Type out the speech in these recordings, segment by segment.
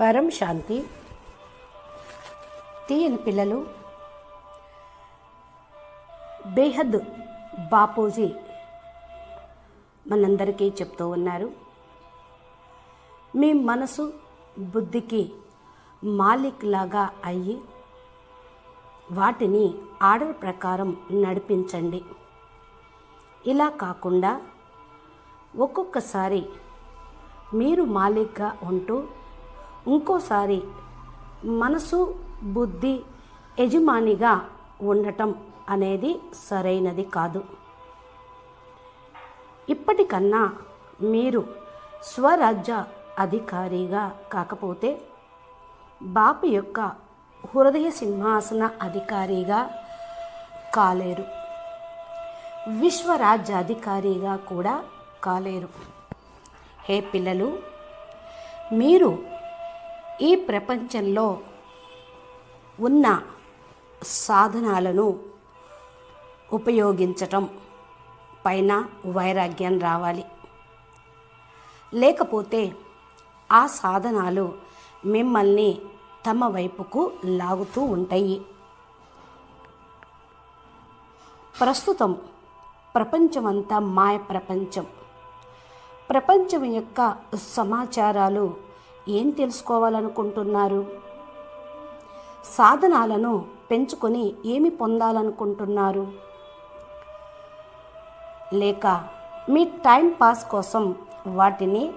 పరం శాంతి. తీయని పిల్లలు. బేహద్ బాపూజీ మనందరికీ చెప్తూ ఉన్నారు. మీ మనసు బుద్ధికి మాలిక్ లాగా అయ్యి వాటిని ఆర్డర్ ప్రకారం నడిపించండి. ఇలా కాకుండా ఒక్కొక్కసారి మీరు మాలిక్గా ఉంటూ ఇంకోసారి మనసు బుద్ధి యజమానిగా ఉండటం అనేది సరైనది కాదు. ఇప్పటికన్నా మీరు స్వరాజ్య అధికారిగా కాకపోతే బాపు యొక్క హృదయ సింహాసన అధికారిగా కాలేరు. విశ్వరాజ్యాధికారిగా కూడా కాలేరు. హే పిల్లలు మీరు ఈ ప్రపంచంలో ఉన్న సాధనాలను ఉపయోగించటం పైన వైరాగ్యం రావాలి. లేకపోతే ఆ సాధనాలు మిమ్మల్ని తమ వైపుకు లాగుతూ ఉంటాయి. ప్రస్తుతం ప్రపంచమంతా మాయ ప్రపంచం. ప్రపంచం యొక్క సమాచారాలు ఏం తెలుసుకోవాలనుకుంటున్నారు? సాధనాలను పెంచుకొని ఏమి పొందాలనుకుంటున్నారు? లేక మీ టైం పాస్ కోసం వాటిని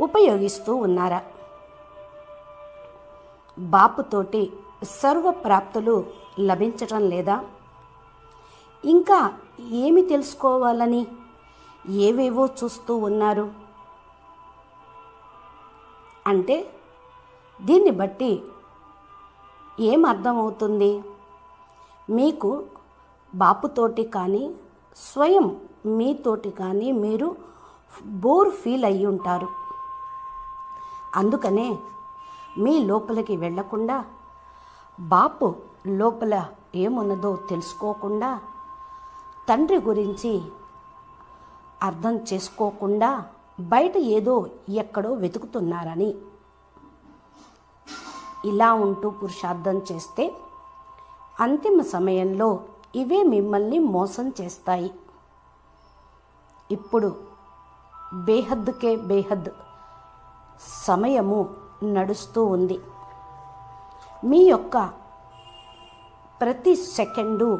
ఉపయోగిస్తూ ఉన్నారా? బాపుతోటి సర్వప్రాప్తులు లభించటం లేదా? ఇంకా ఏమి తెలుసుకోవాలని? ఏవేవో చూస్తూ ఉన్నారు. అంటే దీన్ని బట్టి ఏం అర్థమవుతుంది? మీకు బాపుతోటి కానీ స్వయం మీతోటి కానీ మీరు బోర్ ఫీల్ అయ్యి ఉంటారు. అందుకనే మీ లోపలికి వెళ్ళకుండా బాపు లోపల ఏమున్నదో తెలుసుకోకుండా తండ్రి గురించి అర్థం చేసుకోకుండా బయట ఏదో ఎక్కడో వెతుకుతున్నారని. ఇలా ఉంటూ పురుషార్థం చేస్తే అంతిమ సమయంలో ఇవే మిమ్మల్ని మోసం చేస్తాయి. ఇప్పుడు బేహద్దుకే బేహద్ సమయము నడుస్తూ ఉంది. మీ యొక్క ప్రతి సెకండు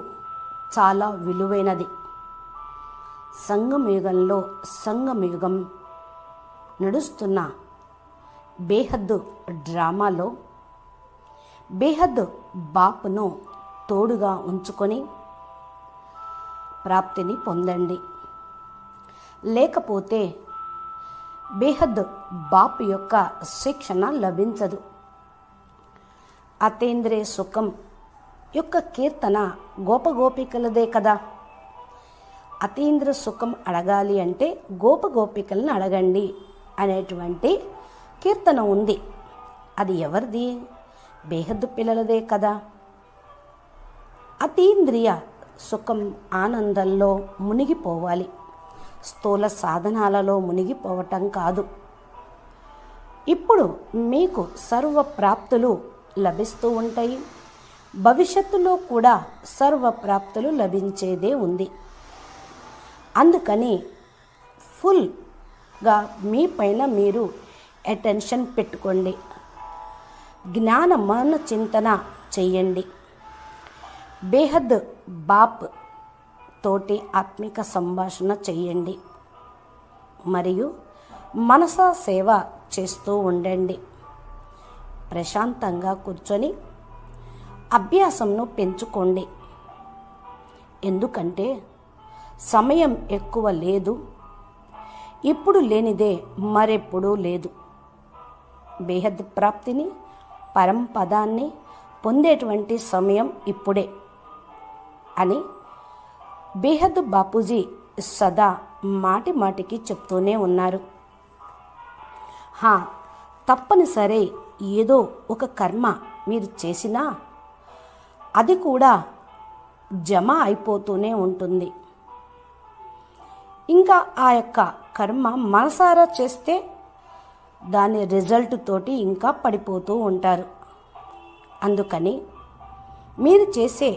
చాలా విలువైనది. సంగమయుగంలో సంగమయుగం నడుస్తున్న. బేహద్దు డ్రామాలో బేహద్ బాపును తోడుగా ఉంచుకొని ప్రాప్తిని పొందండి. లేకపోతే బేహద్ బాపు యొక్క శిక్షణ లభించదు. అతేంద్రే సుఖం యొక్క కీర్తన గోపగోపికలదే కదా. అతీంద్ర సుఖం అడగాలి అంటే గోపగోపికలను అడగండి. అనేటువంటి కీర్తన ఉంది. అది ఎవరిది? బేహద్దు పిల్లలదే కదా. అతీంద్రియ సుఖం ఆనందంలో మునిగిపోవాలి. స్థూల సాధనాలలో మునిగిపోవటం కాదు. ఇప్పుడు మీకు సర్వ ప్రాప్తులు లభిస్తూ ఉంటాయి. భవిష్యత్తులో కూడా సర్వ ప్రాప్తులు లభించేదే ఉంది. అందుకని ఫుల్ గా మీ పైన మీరు అటెన్షన్ పెట్టుకోండి. జ్ఞాన మన చింతన చేయండి. బేహద్ బాప్ తోటి ఆత్మిక సంభాషణ చేయండి. మరియు మనసా సేవ చేస్తూ ఉండండి. ప్రశాంతంగా కూర్చొని అభ్యాసంను పెంచుకోండి. ఎందుకంటే సమయం ఎక్కువ లేదు. ఇప్పుడు లేనిదే మరెప్పుడూ లేదు. బేహద్ ప్రాప్తిని పరంపదాన్ని పొందేటువంటి సమయం ఇప్పుడే అని బేహద్ బాపూజీ సదా మాటి మాటికి చెప్తూనే ఉన్నారు. హా తప్పనిసరి ఏదో ఒక కర్మ మీరు చేసినా అది కూడా జమ అయిపోతూనే ఉంటుంది. ఇంకా ఆ యొక్క కర్మ మనసారా చేస్తే దాని రిజల్ట్ తోటి ఇంకా పడిపోతూ ఉంటారు. అందుకని మీరు చేసే